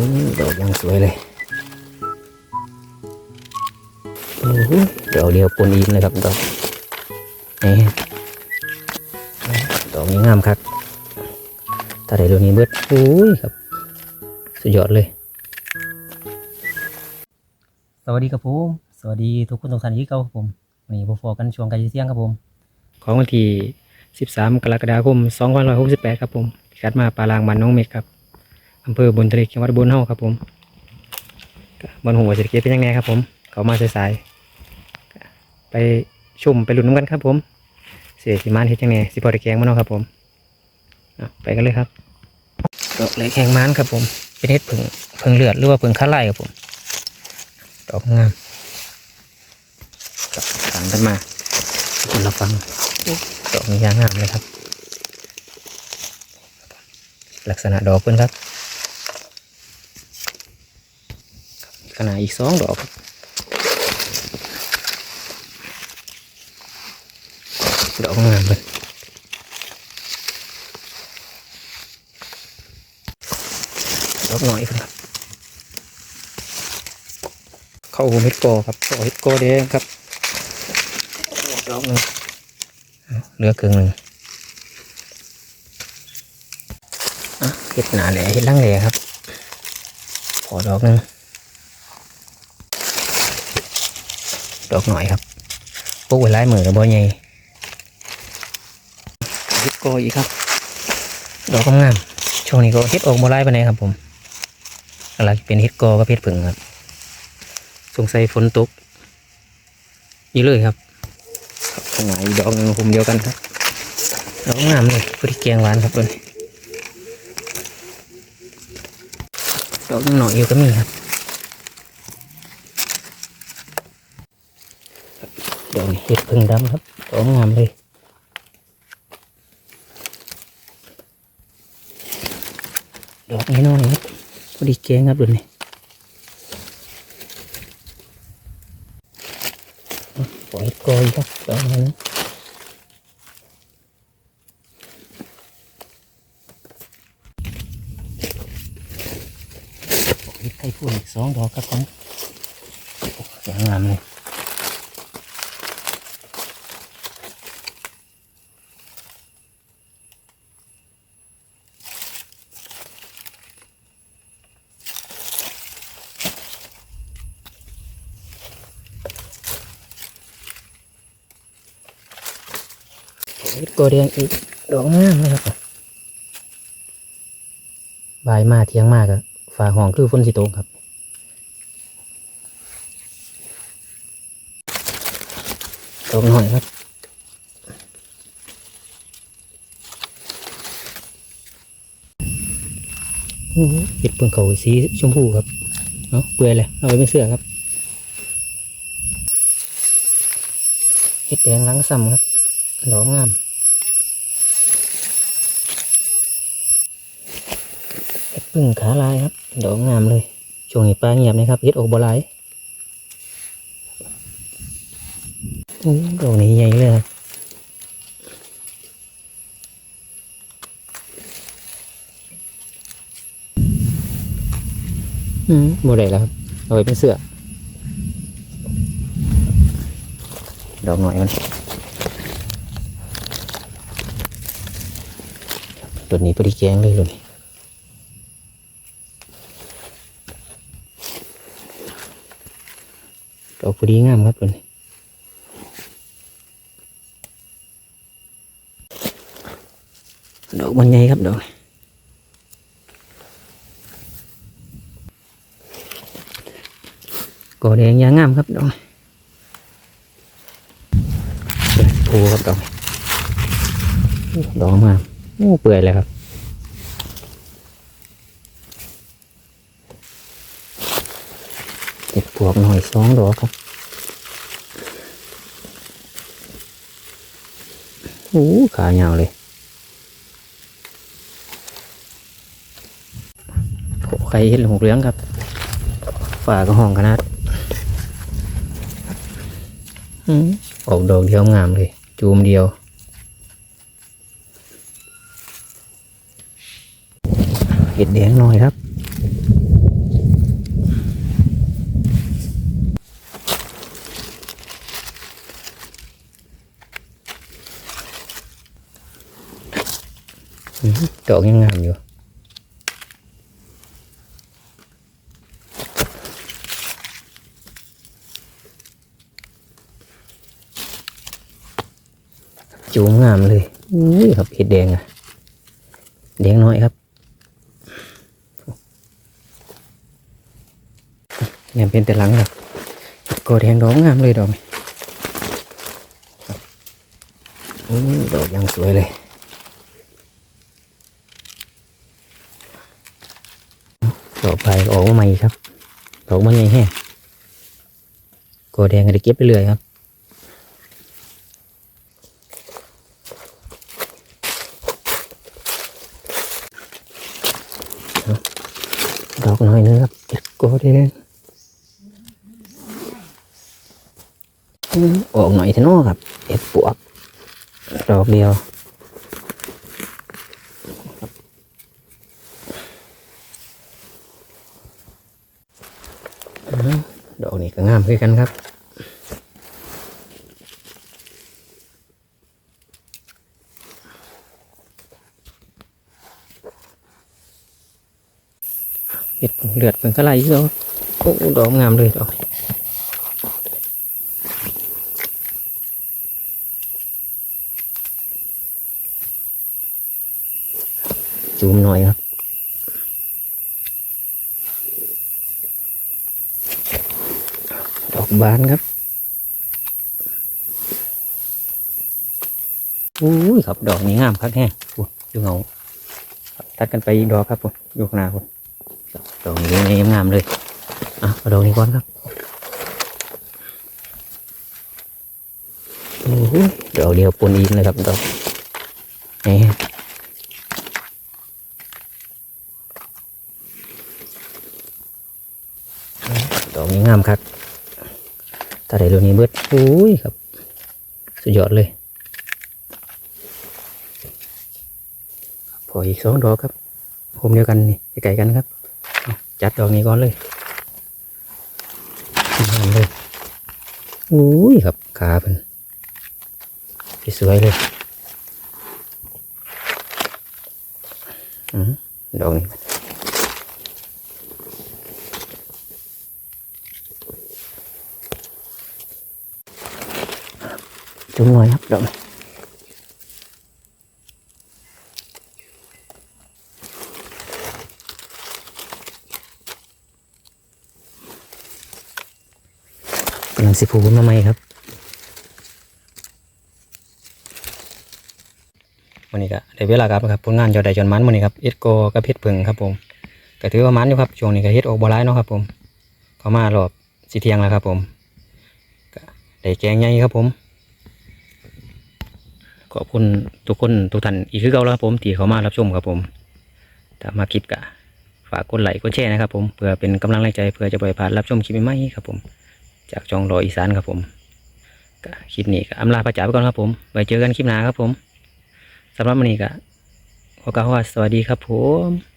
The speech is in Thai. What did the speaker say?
อืมดอกยังสวยเลยโอ้โหดอกเดียวปนอินเลยครับดอกนี่ดอกนี้งามครับถ้าได้ดอกนี้เบิดโอ้ยครับ สุดยอดเลย สวัสดีครับผม สวัสดีทุกคนทุกท่านที่เก่าครับผมวันนี้พบกันช่วงกล้เที่ยงครับผม ของวันที่ 13 กรกฎาคม 2568 ครับผมพิกัดมาปลาลางบ้านน้องเม็ดครับ อำเภอบนทะเลจังหวัดบุญเฮาครับผมบนหัวเศรษฐกิจเป็นยังไงครับผม เขามาสายๆไปชุมไปลุ้นน้ำกันครับผม เสียสิมานเฮ็ดยังไงสิพอได้แกงมาเนาะครับผมไปกันเลยครับดอกเล็กแข็งมานครับผม เป็นเห็ดผึ่งผึ่งเลือดหรือว่าผึ่งข้าไล่ครับผมดอกงามกับขังกันมาคุณเราฟังดอกนี้ยางงามเลยครับ ลักษณะดอกเพื่อนครับ ขนาดอีกสองดอกครับดอกงามเลยดอกหน่อยครับ เข้าหูเม็ดโกอครับดอกเม็ดโกอแดงครับดอกหนึงเหลือครึ่งหนึ่งเห็ดหนาแหล่เห็ดล่างแหล่ครับ ขอดอกหนึ่ง ดอกหน่อยครับปลูกไว้หลายมือกับบ่ใหญ่เห็ดโกออีกครับ ดอกงามๆช่วงนี้ก็เห็ดออกบ่หลายปานใดครับผมอะไรเป็นเห็ดโกอกับเห็ดผึ่งครับ สงสัยฝนตกอีกเลยครับขนาดอีกดอกหนึ่งคุมเดียวกันครับ ดอกงามเลยพอดีแกงหวานครับตัวนี้ดอกยังหน่อยอยู่ก็มีครับ ดอกนี้เห็ดพึ่งดำครับดอกงามเลยดอกนี้น้อยครับพอดีแกงครับตัวนี้ปล่อยกอยครับดอกนี้มีไข่พูนอีกสองดอกครับผมโอ้อย่างงามเลย โอ้ยตัวแดงอีกดอกงามเลยครับบายมาเทียงมากอะฝ่าห้องคือฝนสิตครับตกหน่อยครับเห็ดเปลืองเขาสีชมพูครับเนาะเปลือยเลยเอาไว้เป็นเสื้อครับเห็ดแดงล้างซ้ำครับดอกงาม เห็ด พึ่งขาลายครับดอกงามเลย ช่วงนี้ปลาเงียบนะครับเห็ดออกบหลายดอกนี้ใหญ่เลยครับอืมโมได้แล้วครับ เอาไว้เป็นเสื้อ ดอกหน่อยมันตัวนี้พอดีแกงเลยตัวนี้ อกพอดีงามครับตัวนี้ดอกมันใหญ่ครับดอกกอแดงยางงามครับดอกนี้ครับดอกดอกงามโอ้เปื่อยเลยครับเก็บ ปวกหน่อยสองดอกครับโอ้ขายาวเลยโอ้ใครเห็นหกเหลืองครับฝ่าก็ห้องขนาดอืมออกดอกเดียวงามเลย จูมเดียวเห็ดแดงหน่อยครับ ดอกยังงามอยู่จูงงามเลยอุ้ยครับเห็ดแดงอะแดงน้อยครับยังเป็นแต่หลังครับกอแดงดอกงามเลยดอกนี้อุ้ยดอกยังสวยเลย ดอกไปออกมาใหม่ครับดอกมันใหญ่แห้งกอแดงก็ได้เก็บไปเลยครับดอกน้อยนึงครับเก็บกอแดงออกหน่อยเถอะเนาะครับเอ็ดปวกดอกเดียว ดอกนี้ก็งามคือกันครับเห็ดเลือดเป็นกระไรเนาะโอ้ดอกงามเลยดอกจูมหน่อยครับ ดอก บานครับอุ้ยครับดอกนี้งามครับแห้งดูเงาครับตัดกันไปอีกดอกครับผมอยู่ข้างหน้าผมครับดอกนี้งามเลยอะเอาดอกนี้ก่อนครับโอ้โหดอกเดียวปนอินเลยครับดอกนี่ดอกนี้งามครับ ถ้าได้เรื่องนี้เบิดโอ้ยครับ สุดยอดเลย พออีกสองดอกครับผมเดียวกันนี่ใกล้กันครับ จัดดอกนี้ก่อนเลยงามเลยโอ้ยครับขาเป็นสวยเลยอือดอกนี้ จุ่มหน่อยครับดอกนี้กำลังสิผูกมาใหม่ครับวันนี้ก็ได้เวลาครับครับผลงานยอดได้จนมันวันนี้ครับเอ็ดโกกับเพชรเพิงครับผมก็ถือว่ามันอยู่ครับช่วงนี้ก็เฮ็ดออกบ่ร้ายเนาะครับผมเขามารอบสิเทียงแล้วครับผมได้แกงใหญ่ครับผม ขอบคุณทุกคนทุกท่านอีกคือเก่าแล้วครับผมที่เขามารับชมครับผมถ้ามาคลิปกะฝากกดไลค์กดแชร์นะครับผมเพื่อเป็นกำลังแรงใจเพื่อจะไปผ่านรับชมคลิปใหม่ๆครับผม จากจองรออีสานครับผมก็คลิปนี้ก็อำลาพระจ่าไปก่อนครับผมไว้เจอกันคลิปหน้าครับผมสำหรับวันนี้ก็ขอกล่าวว่าสวัสดีครับผม